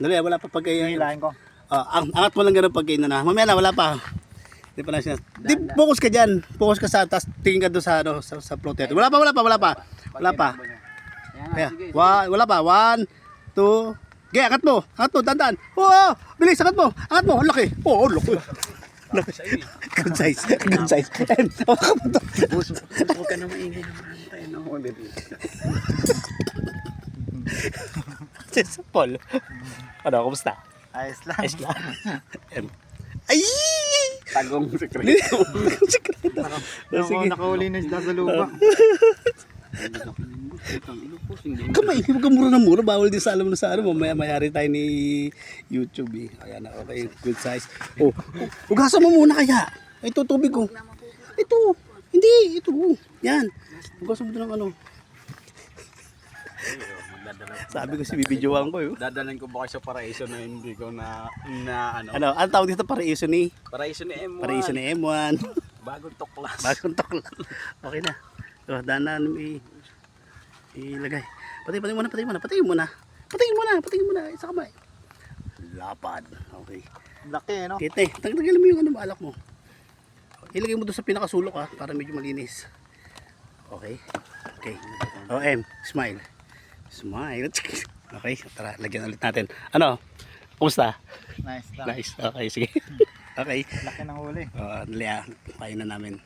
Dali, wala pa pag kayo. Hilahin ko. Ah, ang angat mo lang ganun pag kayo na. Mamaya na, wala pa. Di pa na siya. Di, focus ka dyan. Focus ka sa, tas tingin ka doon sa, ano, sa, sa floater. Wala pa, wala pa, wala pa. Wala pa. Kaya, wa, wala pa. One, two, Okay, angat mo. Angat mo, dandan. Oo, bilis, angat mo. Angat mo, laki. Oo, ang laki. Good size. Good size. And, hawakan mo to. Ka na maingay naman tayo. No? Sis, Paul. Ano, kumusta? Ayos lang. Ayos lang. Ay! Tagong sekreto. Sikreto. Nako, Sige. nakahuli na isda sa lupa. Kamay, huwag ka mura na mura. Bawal din sa alam na sa ano. Mamaya mayari tayo ni YouTube eh. Ayan na, okay. Good size. Oh, hugasan mo muna kaya. Ito, tubig ko. Ito. Hindi, ito. Yan. Hugasan mo ito ng ano. Sabi ko si bibidyoan ko eh. Dadalan ko ba kayo sa paraiso na hindi ko na, na ano? Ano, ang tawag dito paraiso ni? Paraiso ni M1. Paraiso ni M1. Bagong tuklas. Bagong tukla. Okay na. So, danan i ilagay. Patay, patay muna, patay muna, patay muna. Patay muna, patay muna. Isa kamay. Lapad. Okay. Laki, no? Kite, tagtagalin mo yung ano balak mo. Ilagay mo doon sa pinakasulok ha, para medyo malinis. Okay. Okay. O, M, smile. Smile. Okay, tara, lagyan ulit natin. Ano? Kumusta? Nice lang. Nice. Okay, sige. Okay. Laki ng huli. Uh, dali ah, pain na namin.